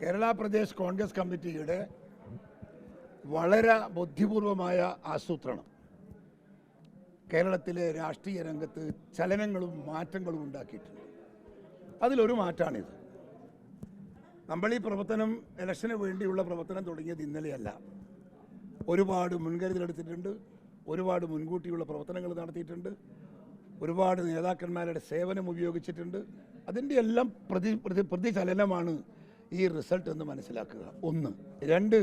കേരള പ്രദേശ് കോൺഗ്രസ് കമ്മിറ്റിയുടെ വളരെ ബുദ്ധിപൂർവമായ ആസൂത്രണം. കേരളത്തിലെ രാഷ്ട്രീയ രംഗത്ത് ചലനങ്ങളും മാറ്റങ്ങളും ഉണ്ടാക്കിയിട്ടുണ്ട്. അതിലൊരു മാറ്റമാണിത് നമ്മൾ ഈ പ്രവർത്തനം ഇലക്ഷന് വേണ്ടിയുള്ള പ്രവർത്തനം തുടങ്ങിയത് ഇന്നലെയല്ല. ഒരുപാട് മുൻകരുതലെടുത്തിട്ടുണ്ട് ഒരുപാട് മുൻകൂട്ടിയുള്ള പ്രവർത്തനങ്ങൾ നടത്തിയിട്ടുണ്ട്. ഒരുപാട് നേതാക്കന്മാരുടെ സേവനം ഉപയോഗിച്ചിട്ടുണ്ട്. അതിന്റെ എല്ലാം പ്രതി പ്രതി പ്രതിചലനമാണ് ഈ റിസൾട്ട് എന്ന് മനസ്സിലാക്കുക. ഒന്ന് രണ്ട്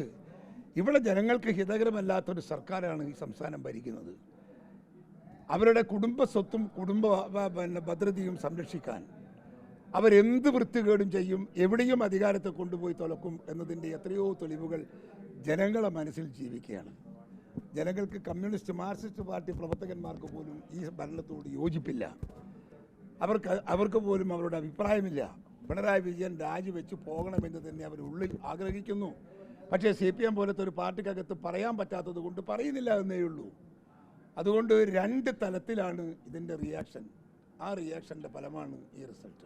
ഇവിടെ ജനങ്ങൾക്ക് ഹിതകരമല്ലാത്തൊരു സർക്കാരാണ് ഈ സംസ്ഥാനം ഭരിക്കുന്നത്. അവരുടെ കുടുംബ സ്വത്തും കുടുംബ പിന്നെ ഭദ്രതയും സംരക്ഷിക്കാൻ അവരെന്ത് വൃത്തികേടും ചെയ്യും എവിടെയും അധികാരത്തെ കൊണ്ടുപോയി തുലക്കും എന്നതിന്റെ എത്രയോ തെളിവുകൾ ജനങ്ങളെ മനസ്സിൽ ജീവിക്കുകയാണ്. ജനങ്ങൾക്ക് കമ്മ്യൂണിസ്റ്റ് മാർക്സിസ്റ്റ് പാർട്ടി പ്രവർത്തകന്മാർക്ക് പോലും ഈ ഭരണത്തോട് യോജിപ്പില്ല. അവർക്ക് അവർക്ക് പോലും അവരുടെ അഭിപ്രായമില്ല. പിണറായി വിജയൻ രാജിവെച്ച് പോകണമെന്ന് തന്നെ അവർ ഉള്ളിൽ ആഗ്രഹിക്കുന്നു. പക്ഷേ സി പി എം പോലത്തെ ഒരു പാർട്ടിക്കകത്ത് പറയാൻ പറ്റാത്തത് കൊണ്ട് പറയുന്നില്ല എന്നേ ഉള്ളൂ. അതുകൊണ്ട് രണ്ട് തലത്തിലാണ് ഇതിന്റെ റിയാക്ഷൻ ആ റിയാക്ഷന്റെ ഫലമാണ് ഈ റിസൾട്ട്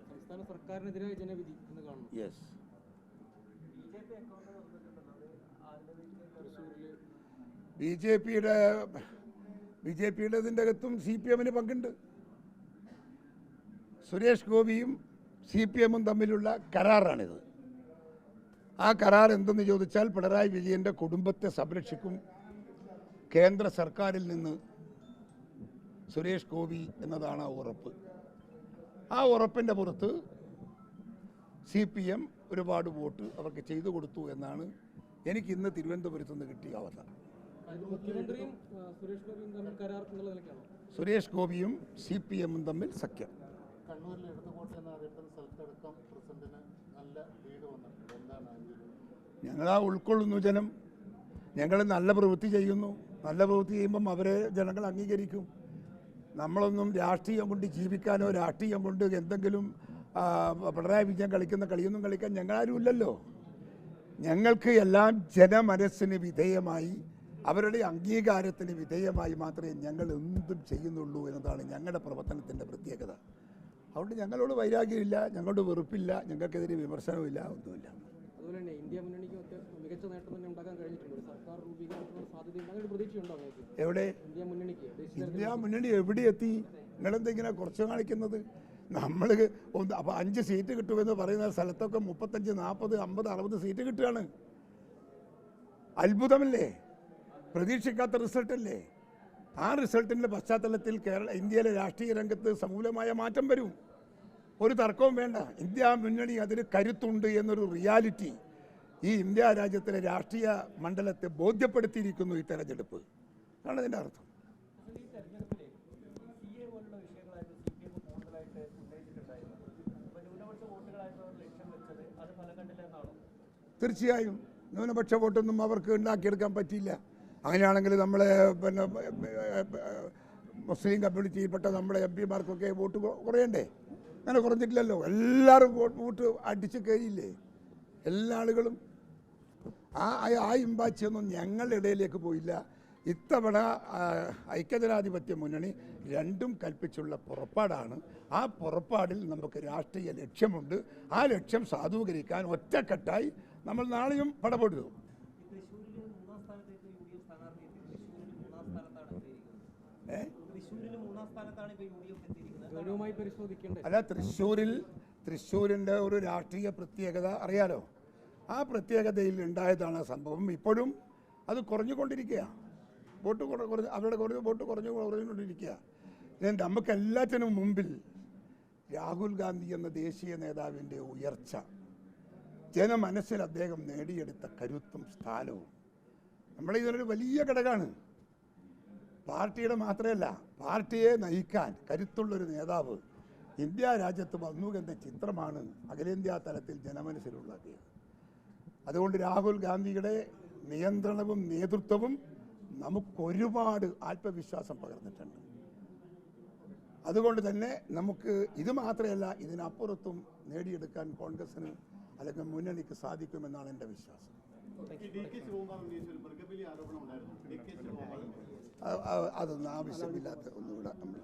സർക്കാരിനെതിരായ ജനവിധി എന്ന് കാണുന്നു. യെസ് ബി ജെ പിയുടെ ബി ജെ പിയുടെ ഇതിന്റെ അകത്തും സി പി എമ്മിന് പങ്കുണ്ട്. സുരേഷ് ഗോപിയും സി പി എമ്മും തമ്മിലുള്ള കരാറാണിത്. ആ കരാർ എന്തെന്ന് ചോദിച്ചാൽ പിണറായി വിജയന്റെ കുടുംബത്തെ സംരക്ഷിക്കും. കേന്ദ്ര സർക്കാരിൽ നിന്ന് സുരേഷ് ഗോപി എന്നതാണ് ആ ഉറപ്പ്. ആ ഉറപ്പിന്റെ പുറത്ത് സി പി എം ഒരുപാട് വോട്ട് അവർക്ക് ചെയ്തു കൊടുത്തു എന്നാണ് എനിക്ക് ഇന്ന് തിരുവനന്തപുരത്ത് നിന്ന് കിട്ടിയ അവസ്ഥ സുരേഷ് ഗോപിയും സി പി എമ്മും തമ്മിൽ സഖ്യം. കണ്ണൂരിൽ ഇടതുകോട്ട എന്നറിയപ്പെടുന്ന സ്ഥലത്തടക്കം പ്രസിഡന്റിന് നല്ല ലീഡ് വന്നിട്ടുണ്ട്. എന്താണ് ഞങ്ങൾ ആ ഉൾക്കൊള്ളുന്നു ജനം. ഞങ്ങൾ നല്ല പ്രവൃത്തി ചെയ്യുന്നു. നല്ല പ്രവൃത്തി ചെയ്യുമ്പം അവരെ ജനങ്ങൾ അംഗീകരിക്കും. നമ്മളൊന്നും രാഷ്ട്രീയം കൊണ്ട് ജീവിക്കാനോ രാഷ്ട്രീയം കൊണ്ട് എന്തെങ്കിലും പിണറായി വിജയൻ കളിക്കുന്ന കളിയൊന്നും കളിക്കാൻ ഞങ്ങളാരും ഇല്ലല്ലോ. ഞങ്ങൾക്ക് എല്ലാം ജനമനസ്സിന് വിധേയമായി അവരുടെ അംഗീകാരത്തിന് വിധേയമായി മാത്രമേ ഞങ്ങൾ എന്തും ചെയ്യുന്നുള്ളൂ എന്നതാണ് ഞങ്ങളുടെ പ്രവർത്തനത്തിന്റെ പ്രത്യേകത. അതുകൊണ്ട് ഞങ്ങളോട് വൈരാഗ്യമില്ല ഞങ്ങളോട് വെറുപ്പില്ല ഞങ്ങൾക്കെതിരെ വിമർശനമില്ല ഒന്നുമില്ല. അതുപോലെ തന്നെ ഇന്ത്യ മുന്നണിക്ക് ഒക്കെ മികച്ച നേട്ടം തന്നെ ഉണ്ടാക്കാൻ കഴിഞ്ഞിട്ടുണ്ട്. സർക്കാർ രൂപീകരണത്തിനുള്ള എവിടെ? ഇന്ത്യ മുന്നണിക്ക് ഇന്ത്യ മുന്നണി എവിടെ എത്തി? നിങ്ങളെന്തെങ്കിലും കുറച്ച് കാണിക്കുന്നത്? നമ്മൾ ഒന്ന് അപ്പോൾ അഞ്ച് സീറ്റ് കിട്ടുമെന്ന് പറയുന്ന സ്ഥലത്തൊക്കെ മുപ്പത്തഞ്ച് നാൽപ്പത് അമ്പത് അറുപത് സീറ്റ് കിട്ടുകയാണ്. അത്ഭുതമല്ലേ? പ്രതീക്ഷിക്കാത്ത റിസൾട്ടല്ലേ? ആ റിസൾട്ടിന്റെ പശ്ചാത്തലത്തിൽ കേരള ഇന്ത്യയിലെ രാഷ്ട്രീയ രംഗത്ത് സമൂലമായ മാറ്റം വരും. ഒരു തർക്കവും വേണ്ട. ഇന്ത്യ മുന്നണി അതിന് കരുത്തുണ്ട് എന്നൊരു റിയാലിറ്റി ഈ ഇന്ത്യ രാജ്യത്തിലെ രാഷ്ട്രീയ മണ്ഡലത്തെ ബോധ്യപ്പെടുത്തിയിരിക്കുന്നു ഈ തെരഞ്ഞെടുപ്പ്. അതാണ് അതിന്റെ അർത്ഥം. തീർച്ചയായും ന്യൂനപക്ഷ വോട്ടൊന്നും അവർക്ക് ഉണ്ടാക്കിയെടുക്കാൻ പറ്റിയില്ല. അങ്ങനെയാണെങ്കിൽ നമ്മളെ പിന്നെ മുസ്ലിം കമ്മ്യൂണിറ്റിയിൽപ്പെട്ട നമ്മുടെ എം പിമാർക്കൊക്കെ വോട്ട് കുറയണ്ടേ? അങ്ങനെ കുറഞ്ഞിട്ടില്ലല്ലോ. എല്ലാവരും വോട്ട് അടിച്ച് കയറിയില്ലേ? എല്ലാ ആളുകളും. ആ ആ- ഇമ്പാച്ചിയൊന്നും ഞങ്ങളുടെ ഇടയിലേക്ക് പോയില്ല. ഇത്തവണ ഐക്യജനാധിപത്യ മുന്നണി രണ്ടും കൽപ്പിച്ചുള്ള പുറപ്പാടാണ്. ആ പുറപ്പാടിൽ നമുക്ക് രാഷ്ട്രീയ ലക്ഷ്യമുണ്ട്. ആ ലക്ഷ്യം സാധൂകരിക്കാൻ ഒറ്റക്കെട്ടായി നമ്മൾ നാളെയും പടപെടുന്നു അല്ല തൃശ്ശൂരിൽ തൃശ്ശൂരിന്റെ ഒരു രാഷ്ട്രീയ പ്രത്യേകത അറിയാലോ? ആ പ്രത്യേകതയിൽ ഉണ്ടായതാണ് സംഭവം. ഇപ്പോഴും അത് കുറഞ്ഞുകൊണ്ടിരിക്കുകയാണ് വോട്ട് കുറ കുറഞ്ഞ് അവരുടെ കുറഞ്ഞ് വോട്ട് കുറഞ്ഞു കുറഞ്ഞുകൊണ്ടിരിക്കുക ഇത് നമുക്ക് എല്ലാത്തിനും മുമ്പിൽ രാഹുൽ ഗാന്ധി എന്ന ദേശീയ നേതാവിന്റെ ഉയർച്ച ജനമനസ്സിൽ അദ്ദേഹം നേടിയെടുത്ത കരുത്തും സ്ഥാനവും നമ്മളിതൊരു വലിയ ഘടകമാണ്. പാർട്ടിയുടെ മാത്രമല്ല പാർട്ടിയെ നയിക്കാൻ കരുത്തുള്ളൊരു നേതാവ് ഇന്ത്യ രാജ്യത്ത് വന്നു എന്ന ചിത്രമാണ് അഖിലേന്ത്യാ തലത്തിൽ ജനമനസ്സിലുള്ളത്. അതുകൊണ്ട് രാഹുൽ ഗാന്ധിയുടെ നിയന്ത്രണവും നേതൃത്വവും നമുക്കൊരുപാട് ആത്മവിശ്വാസം പകർന്നിട്ടുണ്ട്. അതുകൊണ്ട് തന്നെ നമുക്ക് ഇത് മാത്രമല്ല ഇതിനപ്പുറത്തും നേടിയെടുക്കാൻ കോൺഗ്രസിന് അല്ലെങ്കിൽ മുന്നണിക്ക് സാധിക്കുമെന്നാണ് എന്റെ വിശ്വാസം. അതൊന്നും ആവശ്യമില്ലാത്ത ഒന്നുകൂടെ നമ്മൾ